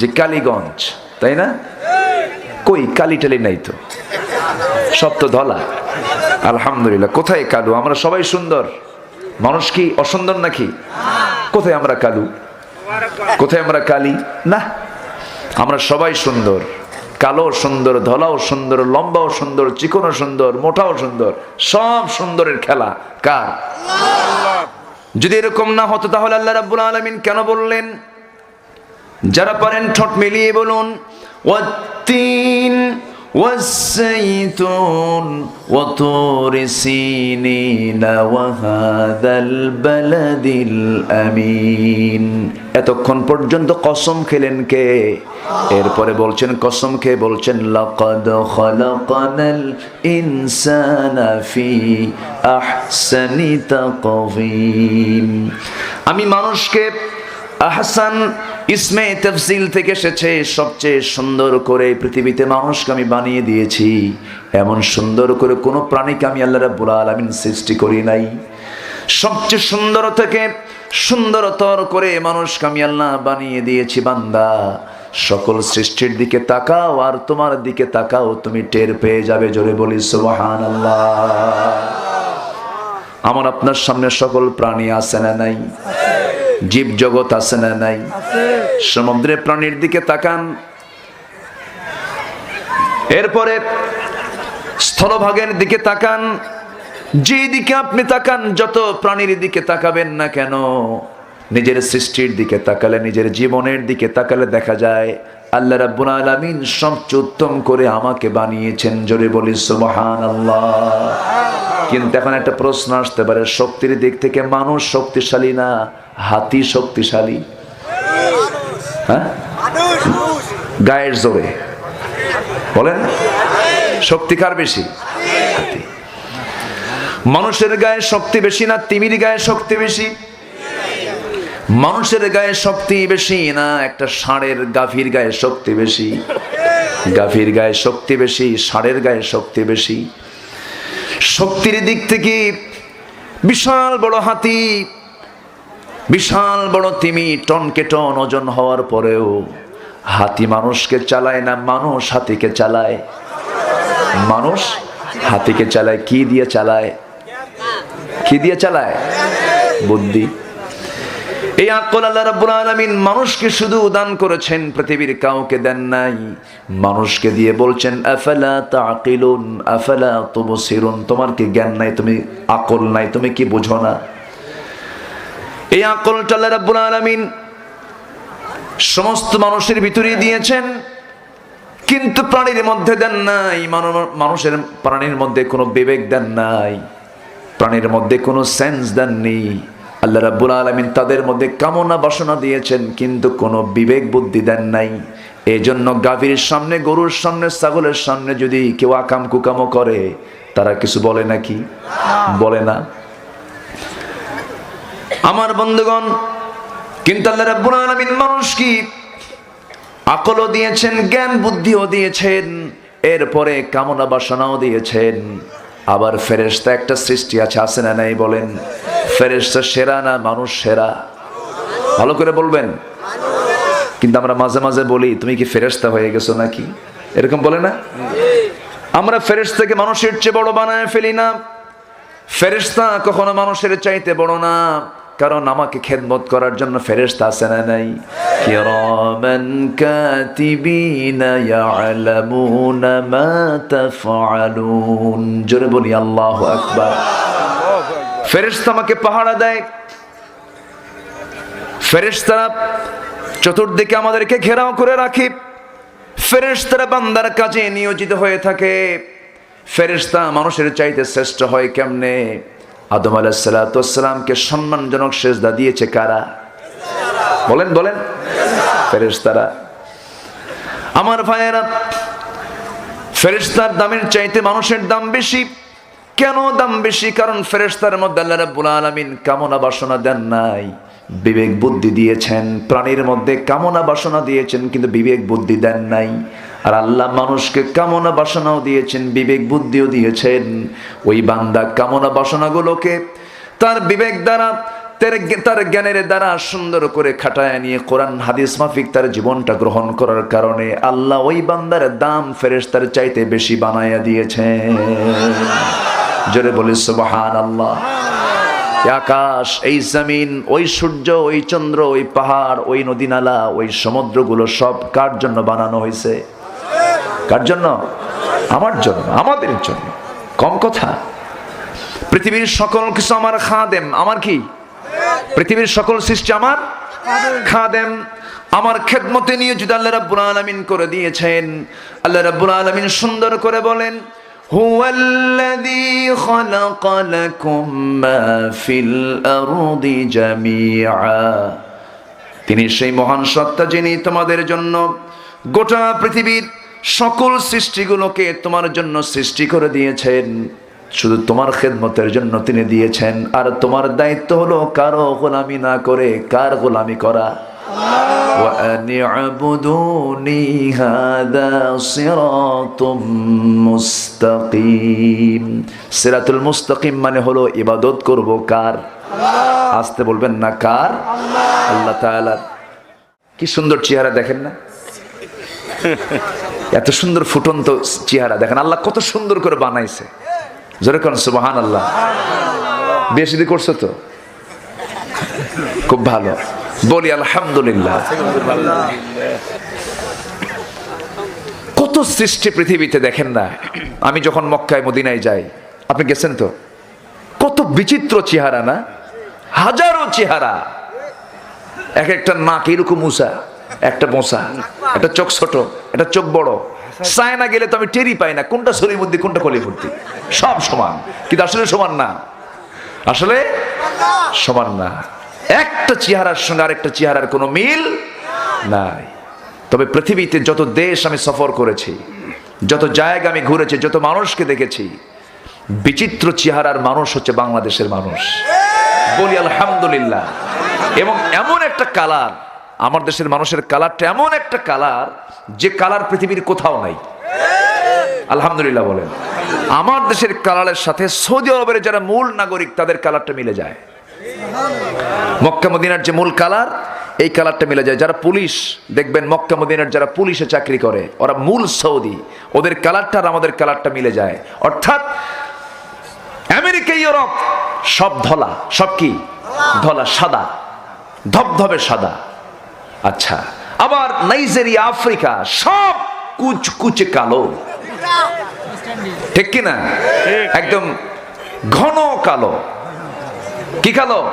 যে কালীগঞ্জ, তাই না? কই, কালি টালি নাই তো? সব তো ধলা। আলহামদুলিল্লাহ, কোথায় কালু? আমরা সবাই সুন্দর। মানুষ কি অসুন্দর নাকি? কোথায় আমরা কালু? কোথায় আমরা কালি? না, আমরা সবাই সুন্দর। কালো সুন্দর, ধলাও সুন্দর, লম্বাও সুন্দর, চিকনও সুন্দর, মোটাও সুন্দর, সব সুন্দরের খেলা। কার? যদি এরকম না হতো তাহলে আল্লাহ রাব্বুল আলামিন কেন বললেন? যারা পারেন ঠোঁট মিলিয়ে বলুন ওয়াত্তিন والزيتون وطور سينين وهذا البلد الأمين এতক্ষণ পর্যন্ত কসম খেলেন কে এরপরে বলছেন কসম খেয়ে বলছেন লাকাদ খালাকানাল ইনসানা ফি আহসানি তাকওয়িম আমি মানুষকে আহসান ইসমে তফসিল থেকে এসেছে, সবচেয়ে সুন্দর করে পৃথিবীতে মানুষকে আমি বানিয়ে দিয়েছি। এমন সুন্দর করে কোনো প্রাণীকে আমি আল্লাহ রাব্বুল আলামিন সৃষ্টি করি নাই। সবচেয়ে সুন্দর থেকে সুন্দরতর করে মানুষকে আমি আল্লাহ বানিয়ে দিয়েছি, বান্দা। সকল সৃষ্টির দিকে তাকাও আর তোমার দিকে তাকাও, তুমি টের পেয়ে যাবে, জোরে বলি সুবহান আমার আপনার সামনে সকল প্রাণী আছে না নাই? জীব জগৎ আছে না নাই? সমুদ্রের প্রাণীর দিকে তাকান। এরপরে স্থলভাগের দিকে তাকান। যে দিকে আপনি তাকান যত প্রাণীর দিকে তাকাবেন না কেন নিজের সৃষ্টির দিকে তাকালে নিজের জীবনের দিকে তাকালে দেখা যায় আল্লাহ রাব্বুল আলামিন সবচেয়ে উত্তম করে আমাকে বানিয়েছেন। জোরে বলি সুবহানাল্লাহ। কিন্তু এখন একটা প্রশ্ন আসতে পারে, শক্তির দিক থেকে মানুষ শক্তিশালী না হাতি শক্তিশালী? হ্যাঁ? গায়ের জোরে। বলেন, শক্তি কার বেশি? মানুষের গায়ে শক্তি বেশি না তিমির গায়ে শক্তি বেশি? মানুষের গায়ে শক্তি বেশি না একটা ষাঁড়ের গাভীর গায়ে শক্তি বেশি? গাভীর গায়ে শক্তি বেশি, ষাঁড়ের গায়ে শক্তি বেশি? শক্তির দিক থেকে বিশাল বড় হাতি, বিশাল বড় তিমি টনকে টন ওজন হওয়ার পরেও হাতি মানুষকে চালায় না, মানুষ হাতিকে চালায়। মানুষ হাতিকে চালায়, কি দিয়ে চালায়? কি দিয়ে চালায়? বুদ্ধি। এই আকল আল্লাহ রাব্বুল আলামিন মানুষকে শুধু দান করেছেন, পৃথিবীর কাউকে দেন নাই। মানুষকে দিয়ে বলছেন, আফালা তাকিলুন আফালা তুবসিরুন, তোমার কি জ্ঞান নাই? তুমি আকল নাই, তুমি কি বুঝো না? এই আকলটা আল্লাহ রাব্বুল আলামিন সমস্ত মানুষের ভিতরে দিয়েছেন, কিন্তু প্রাণীর মধ্যে দেন নাই। মানুষের প্রাণীর মধ্যে কোনো বিবেক দেন নাই, প্রাণীর মধ্যে কোনো সেন্স দেননি। আল্লাহ রাব্বুল আলামিন তাদের মধ্যে কামনা বাসনা দিয়েছেন, কিন্তু কোনো বিবেক বুদ্ধি দেন নাই। এই জন্য গাভীর সামনে, গরুর সামনে, ছাগলের সামনে যদি কেউ আকাম কুকামো করে, তারা কিছু বলে নাকি? বলে না। আমার বন্ধুগণ, কিন্তু আল্লাহ রাব্বুল আলামিন মানুষ কি? আকলও দিয়েছেন, জ্ঞান বুদ্ধিও দিয়েছেন, এরপরে কামনা বাসনাও দিয়েছেন। আবার ফেরেস্তা একটা সৃষ্টি আছে আছে না নাই বলেন? ফেরেস্তা সেরা না মানুষ সেরা? ভালো করে বলবেন। কিন্তু আমরা মাঝে মাঝে বলি, তুমি কি ফেরেস্তা হয়ে গেছো নাকি? এরকম বলে না? আমরা ফেরেস্তাকে মানুষের চেয়ে বড় বানায় ফেলি না। ফেরেস্তা কখনো মানুষের চাইতে বড় না। কারণ আমাকে খেদমত করার জন্য ফেরেশতা আছে না নাই? কিরামান কাতিবিনা ইয়ালামুনা মা তাফআলুন। জোরে বলি, আল্লাহু আকবার। ফেরেশতা আমাকে পাহারা দেয়। ফেরেশতারা চতুর্দিকে আমাদেরকে ঘেরাও করে রাখে। ফেরেশতারা বান্দার কাজে নিয়োজিত হয়ে থাকে। ফেরেশতা মানুষের চাইতে শ্রেষ্ঠ হয় কেমনে? আদম আলাহিসাল্লামকে সম্মানজনক সেজদা দিয়েছে কারা? বলেন বলেন। ফেরেশতারা। আমার ভাইয়েরা, ফেরেশতার দামের চাইতে মানুষের দাম বেশি। কেন দাম বেশি? কারণ ফেরেশতার মধ্যে আল্লাহ রাব্বুল আলামিন কামনা বাসনা দেন নাই। বিবেক বুদ্ধি দিয়েছেন, প্রাণীর মধ্যে কামনা বাসনা দিয়েছেন, কিন্তু বিবেক বুদ্ধি দেন নাই। আর আল্লাহ মানুষকে কামনা বাসনাও দিয়েছেন, বিবেক বুদ্ধিও দিয়েছেন। ওই বান্দা কামনা বাসনাগুলোকে তার বিবেক দ্বারা, তার জ্ঞানের দ্বারা সুন্দর করে খাটায় নিয়ে কোরআন, হাদিস মাফিক তার জীবনটা গ্রহণ করার কারণে আল্লাহ ওই বান্দার দাম ফেরেস তার চাইতে বেশি বানাইয়া দিয়েছে জোরে বলি সুবহান আল্লাহ আকাশ, এই জমিন, ওই সূর্য, ওই চন্দ্র, ওই পাহাড়, ওই নদী নালা ওই সমুদ্রগুলো সব কার জন্য বানানো হয়েছে? কার জন্য আমার জন্য আমাদের জন্য কম কথা পৃথিবীর সকল কিছু আমার খাদেম আমার কি পৃথিবীর সকল সৃষ্টি আমার খাদেম আমার খেদমতে নিয়ে যদি আল্লাহ রাব্বুল আলামিন করে দিয়েছেন আল্লাহ রাব্বুল আলামিন সুন্দর করে বলেন هو الذي خلق لكم ما في الأرض جميعا তিনি সেই মহান সত্তা যিনি তোমাদের জন্য গোটা পৃথিবীর সকল সৃষ্টিগুলোকে তোমার জন্য সৃষ্টি করে দিয়েছেন। শুধু তোমার খেদমতের জন্য তিনি দিয়েছেন। আর তোমার দায়িত্ব হলো কারও গোলামি না করে কার গোলামি করা। সিরাতুল মুস্তকিম মানে হলো ইবাদত করব কার? আসতে বলবেন না কার? আল্লাহ তাআলা। কি সুন্দর চেহারা দেখেন না? এত সুন্দর ফুটন্ত চেহারা, দেখেন আল্লাহ কত সুন্দর করে বানাইছে। জোরে সুবহান আল্লাহ বেশি দিয়ে করছ তো? খুব ভালো। বলি আলহামদুলিল্লাহ। কত সৃষ্টি পৃথিবীতে দেখেন না, আমি যখন মক্কায়, মদিনায় যাই, আপনি গেছেন তো? কত বিচিত্র চেহারা না? হাজারো চেহারা। এক একটা নাক এরকম উঁচা। একটা বোসা একটা চোখ ছোট, একটা চোখ বড়। সায়না গেলে তো আমি টেরি পাই না, কোনটা শরীর মধ্যে, কোনটা কলি ভর্তি সব সমান, কিন্তু আসলে সমান না। আসলে সমান না। একটা চেহারার সঙ্গে আরেকটা চেহারার কোনো মিল নাই। তবে পৃথিবীতে যত দেশ আমি সফর করেছি, যত জায়গা আমি ঘুরেছি, যত মানুষকে দেখেছি, বিচিত্র চেহারার মানুষ হচ্ছে বাংলাদেশের মানুষ। বলি আলহামদুলিল্লাহ। এবং এমন একটা কালার আমার দেশের মানুষের কালারটা এমন একটা কালার যে কালার পৃথিবীর কোথাও নাই। আলহামদুলিল্লাহ বলেন। আমার দেশের কালারের সাথে সৌদি আরবের যারা মূল নাগরিক, তাদের কালারটা মিলে যায়। মক্কা মদিনার যে মূল কালার এই কালারটা মিলে যায়। যারা পুলিশ, দেখবেন মক্কা মদিনার যারা পুলিশে চাকরি করে, ওরা মূল সৌদি। ওদের কালারটা আর আমাদের কালারটা মিলে যায়। অর্থাৎ আমেরিকা, ইউরোপ, সব ধলা, সব কি? ধলা, সাদা, ধবধবে সাদা। আচ্ছা আবার নাইজেরিয়া আফ্রিকা সব কুচকুচে কালো। ঠিক কিনা? একদম ঘন কালো। কি কালো?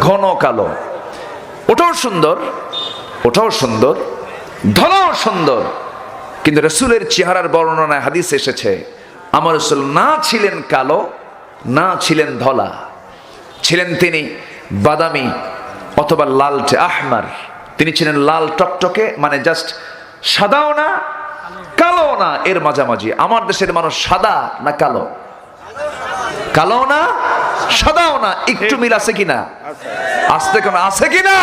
ঘন কালো। ওটাও সুন্দর ওটাও সুন্দর ধলাও সুন্দর। কিন্তু রসুলের চেহারার বর্ণনায় হাদিস এসেছে আমার রসুল না ছিলেন কালো না ছিলেন ধলা। ছিলেন তিনি বাদামি অথবা লালটে আহমার। তিনি ছিলেন লাল টকটকে মানে জাস্ট সাদাও না কালো না এর মাঝামাঝি। আমার দেশের মানুষ সাদা না কালো? কালো না, সাদাও না, একটু মিল আছে কিনা? আসতে কোন আছে কিনা?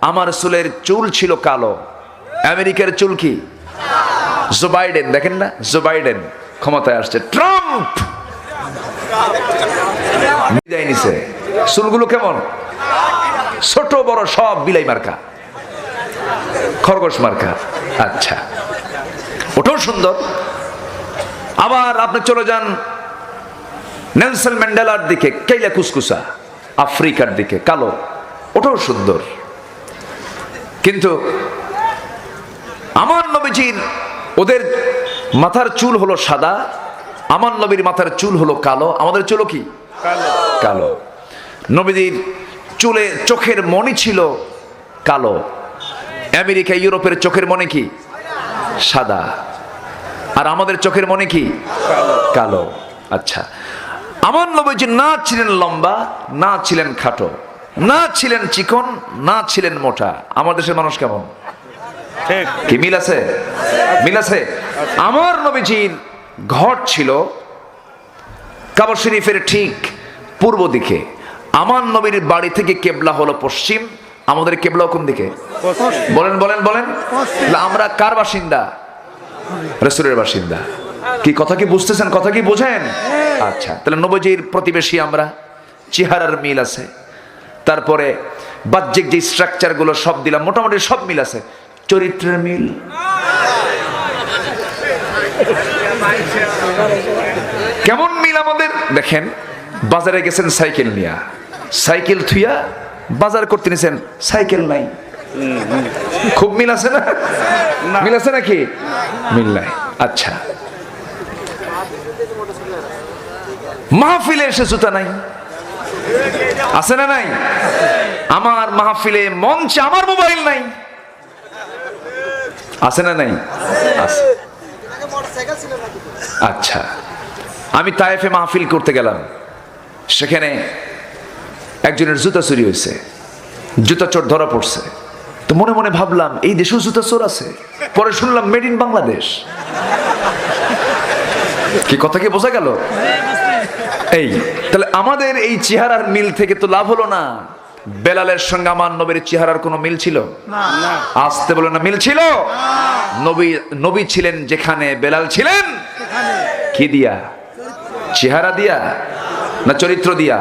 আমার চুলের চুল ছিল কালো। আমেরিকার চুল কি? জো বাইডেন, দেখেন না? জো বাইডেন ক্ষমতায় আসছে। ট্রাম্প! বিদায় নিছে। চুলগুলো কেমন? ছোট বড় সব বিলাই মার্কা। খরগোশ মার্কা। আচ্ছা। ওটাও সুন্দর। আবার আপনি চলে যান নেলসন ম্যান্ডেলার দিকে কেইলা কুসকুসা আফ্রিকার দিকে কালো। ওটাও সুন্দর। কিন্তু আমার নবীজির ওদের মাথার চুল হলো সাদা আমার নবীর মাথার চুল হলো কালো। আমাদের চুলও কি? কালো। নবীজির চুলে চোখের মনি ছিল কালো। আমেরিকা ইউরোপের চোখের মনে কি? সাদা। আর আমাদের চোখের মনে কি? কালো। আচ্ছা। আমার নবীজি না ছিলেন লম্বা না ছিলেন খাটো। না ছিলেন চিকন না ছিলেন মোটা। আমার দেশের মানুষ কেমন? কি মিল আছে? মিল আছে? আমার নবীজির ঘর ছিল কাবা শরীফের ঠিক পূর্ব দিকে। আমার নবীর বাড়ি থেকে কেবলা হলো পশ্চিম। আমাদের কেবলা কোন দিকে? বলেন বলেন বলেন। আমরা কার বাসিন্দা? রসুলের বাসিন্দা। কি কথা কি বুঝতেছেন? কথা কি বোঝেন? আচ্ছা তাহলে নবজির প্রতিবেশী আমরা। চেহারার মিল আছে। তারপরে বাহ্যিক যে স্ট্রাকচারগুলো সব দিলাম মোটামুটি সব মিল আছে। চরিত্রের মিল। কেমন মিল আমাদের? দেখেন বাজারে গেছেন সাইকেল নিয়া। সাইকেল থুইয়া বাজার করতে নিছেন সাইকেল নাই। খুব মিল আছে না? মিল আছে নাকি? মিল নাই। আচ্ছা। মাহফিলে এসে জুতা নাই। আছে না নাই? আমার মাহফিলে মঞ্চে আমার মোবাইল নাই। আছে না নাই? আছে। আচ্ছা। আমি তায়েফে মাহফিল করতে গেলাম। সেখানে একজনের জুতা চুরি হয়েছে জুতা চোর ধরা পড়ছে। তো মনে মনে ভাবলাম এই দেশেও জুতা চোর আছে। পরে শুনলাম মেড ইন বাংলাদেশ কি কথা কি বোঝা গেল? এই তাহলে আমাদের এই চেহারার মিল থেকে তো লাভ হলো না। বেলালের সঙ্গে আমার নবীর চেহারার কোনো মিল ছিল? আসতে বলো না মিল ছিল? নবী নবী ছিলেন যেখানে বেলাল ছিলেন? কি দিয়া? চেহারা দিয়া? না চরিত্র দিয়া?